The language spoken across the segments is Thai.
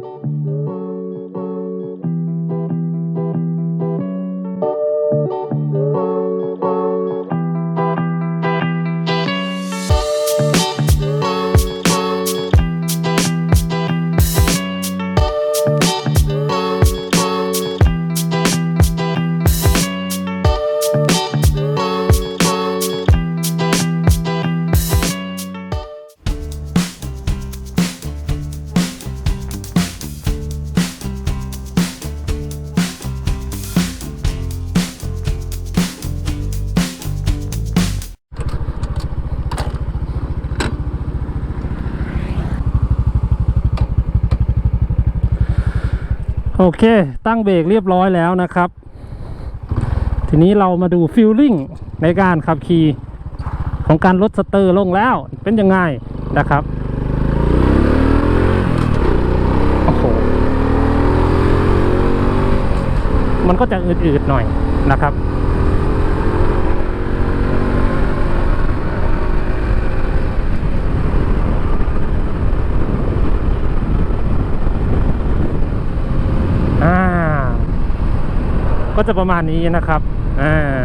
you. โอเค ตั้งเบรกเรียบร้อยแล้วนะครับ ทีนี้เรามาดูฟิลลิ่งในการขับขี่ของการลดสเตอร์ลงแล้วเป็นยังไงนะครับโอ้โหมันก็จะอืดๆหน่อยนะครับ อ่า ก็จะประมาณนี้นะครับอ่า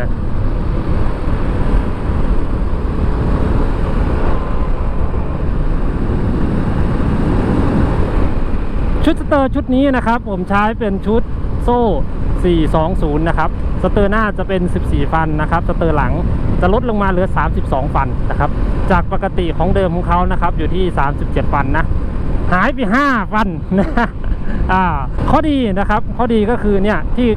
ชุดสเตอร์ชุดนี้นะครับ ผมใช้เป็นชุดโซ่ 420 นะครับ สเตอร์หน้าจะเป็น 14 ฟันนะครับ สเตอร์หลังจะลดลงมาเหลือ 32 ฟันนะครับ จากปกติของเดิมของเขานะครับ อยู่ที่ 37 ฟันนะ หายไป 5 ฟันนะ อ่าข้อดีนะครับข้อดีก็คือเนี่ยที่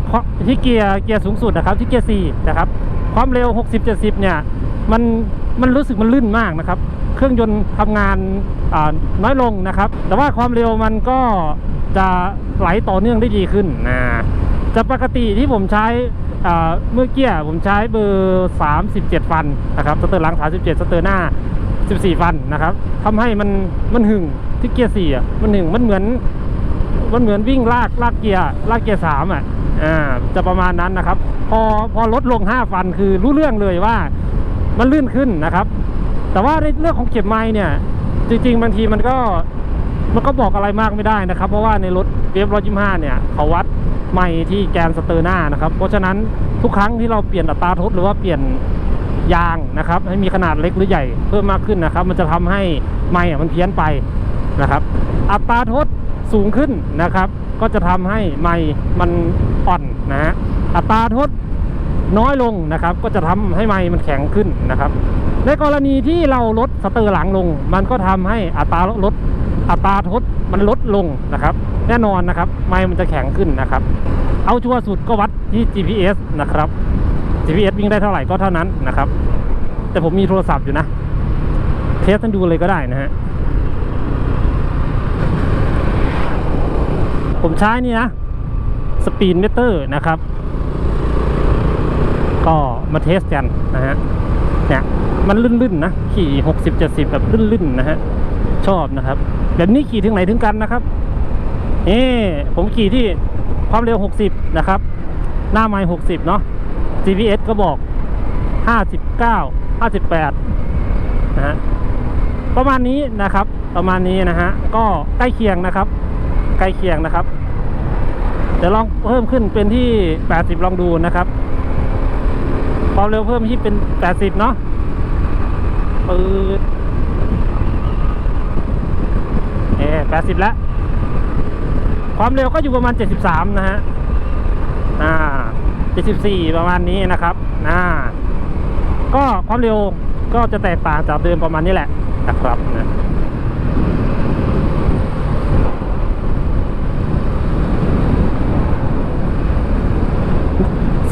ที่เกียร์เกียร์สูงสุดนะครับที่เกียร์4นะครับความเร็ว 60-70 เนี่ยมันมันรู้สึกมันลื่นมากนะครับ เครื่องยนต์ทำงานอ่าน้อยลงนะครับ แต่ว่าความเร็วมันก็จะไหลต่อเนื่องได้ดีขึ้นนะจากปกติที่ผมใช้อ่าเมื่อกี้ผมใช้เบอร์ 37 ฟันนะครับสเตอร์หลัง 37สเตอร์หน้า 14 ฟันนะครับทำให้มันมันหึงที่เกียร์4อะมันหึงมันเหมือน มันเหมือนวิ่งลากลากเกียร์ลากเกียร์สามอะอ่าจะประมาณนั้นนะครับ พอพอลดลง5ฟันคือรู้เรื่องเลยว่ามันลื่นขึ้นนะครับ แต่ว่าในเรื่องของเก็บไม้เนี่ยจริงๆบางทีมันก็มันก็บอกอะไรมากไม่ได้นะครับ เพราะว่าในรถเวฟร้อยยี่ห้าเนี่ยเขาวัดไม้ที่แกนสเตอร์หน้านะครับ เพราะฉะนั้นทุกครั้งที่เราเปลี่ยนอัตราทดหรือว่าเปลี่ยนยางนะครับ ให้มีขนาดเล็กหรือใหญ่เพิ่มมากขึ้นนะครับ มันจะทำให้ไม้มันเพี้ยนไปนะครับ อัตราทด สูงขึ้นนะครับ ก็จะทำให้ไม้มันอ่อนนะฮะอัตราทดน้อยลงนะครับ ก็จะทำให้ไม้มันแข็งขึ้นนะครับ ในกรณีที่เราลดสเตอร์หลังลง มันก็ทำให้อัตราลดอัตราทดมันลดลงนะครับ แน่นอนนะครับ ไม้มันจะแข็งขึ้นนะครับ เอาชัวร์สุดก็วัดที่ GPS นะครับ GPS วิ่งได้เท่าไหร่ก็เท่านั้นนะครับ แต่ผมมีโทรศัพท์อยู่นะ เทสให้ดูเลยก็ได้นะฮะ ผมใช้นี่นะสปีดเมเตอร์นะครับ ก็มาเทสกันนะฮะเนี่ยมันลื่นๆนะขี่หกสิบเจ็ดสิบแบบลื่นๆนะฮะชอบนะครับแบบนี้ขี่ถึงไหนถึงกันนะครับเอ่ผมขี่ที่ความเร็วหกสิบนะครับ หน้าไมล์หกสิบเนาะ GPS ก็บอกห้าสิบเก้าห้าสิบแปดนะฮะประมาณนี้นะครับ ประมาณนี้นะฮะก็ใกล้เคียงนะครับ ใกล้เคียงนะครับเดี๋ยวลองเพิ่มขึ้นเป็นที่แปดสิบลองดูนะครับความเร็วเพิ่มที่เป็น 80 เนาะปืดเอ๊80 แล้ว ความเร็วก็อยู่ประมาณ 73 นะฮะ อ่า 74 ประมาณนี้นะครับ อ่า ก็ความเร็วก็จะแตกต่างจากเดิมประมาณนี้แหละนะครับนะ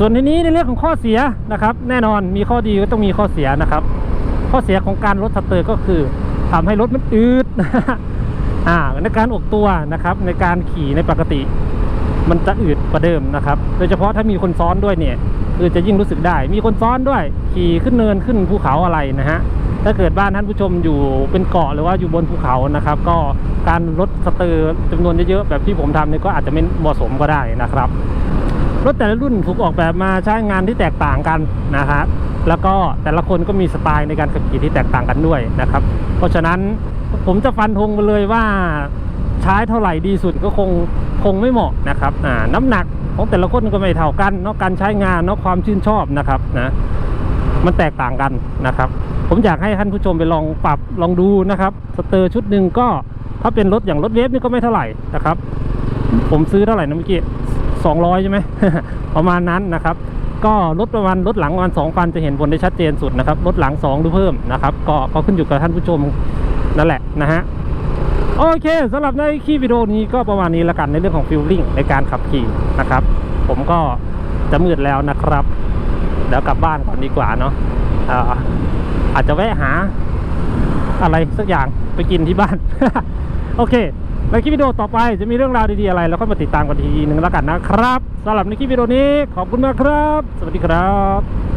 ส่วนทีนี้ในเรื่องของข้อเสียนะครับ แน่นอนมีข้อดีก็ต้องมีข้อเสียนะครับ ข้อเสียของการลดสเตอร์ก็คือทำให้รถมันอืดอ่าในการออกตัวนะครับในการขี่ในปกติ มันจะอืดกว่าเดิมนะครับ โดยเฉพาะถ้ามีคนซ้อนด้วยเนี่ยคือจะยิ่งรู้สึกได้ มีคนซ้อนด้วย ขี่ขึ้นเนินขึ้นภูเขาอะไรนะฮะถ้าเกิดบ้านท่านผู้ชมอยู่เป็นเกาะหรือว่าอยู่บนภูเขานะครับ ก็การลดสเตอร์จำนวนเยอะๆแบบที่ผมทำเนี่ยก็อาจจะไม่เหมาะสมก็ได้นะครับ รถแต่ละรุ่นถูกออกแบบมาใช้งานที่แตกต่างกันนะฮะแล้วก็แต่ละคนก็มีสไตล์ในการขับขี่ที่แตกต่างกันด้วยนะครับ เพราะฉะนั้นผมจะฟันธงไปเลยว่าใช้เท่าไหร่ดีสุดก็คงคงไม่เหมาะนะครับอ่าน้ำหนักของแต่ละคนก็ไม่เท่ากันเนาะการใช้งานเนาะความชื่นชอบนะครับนะมันแตกต่างกันนะครับ ผมอยากให้ท่านผู้ชมไปลองปรับลองดูนะครับสเตอร์ชุดหนึ่งก็ถ้าเป็นรถอย่างรถเวฟนี่ก็ไม่เท่าไหร่นะครับ ผมซื้อเท่าไหร่นะเมื่อกี้ สองร้อยใช่ไหม ประมาณนั้นนะครับ ก็รถประมาณรถหลังประมาณสองพันจะเห็นผลได้ชัดเจนสุดนะครับรถหลังสองหรือเพิ่มนะครับ ก็ก็ขึ้นอยู่กับท่านผู้ชมนั่นแหละนะฮะโอเคสำหรับในคลิปวิดีโอนี้ก็ประมาณนี้แล้วกันในเรื่องของฟิลลิ่งในการขับขี่นะครับ ผมก็จะมืดแล้วนะครับเดี๋ยวกลับบ้านก่อนดีกว่าเนาะอ่าอาจจะแวะหาอะไรสักอย่างไปกินที่บ้าน โอเค ในคลิปวิดีโอต่อไปจะมีเรื่องราวดีๆอะไรเราก็มาติดตามกันทีนึงแล้วกันนะครับสำหรับในคลิปวิดีโอนี้ขอบคุณมากครับ สวัสดีครับ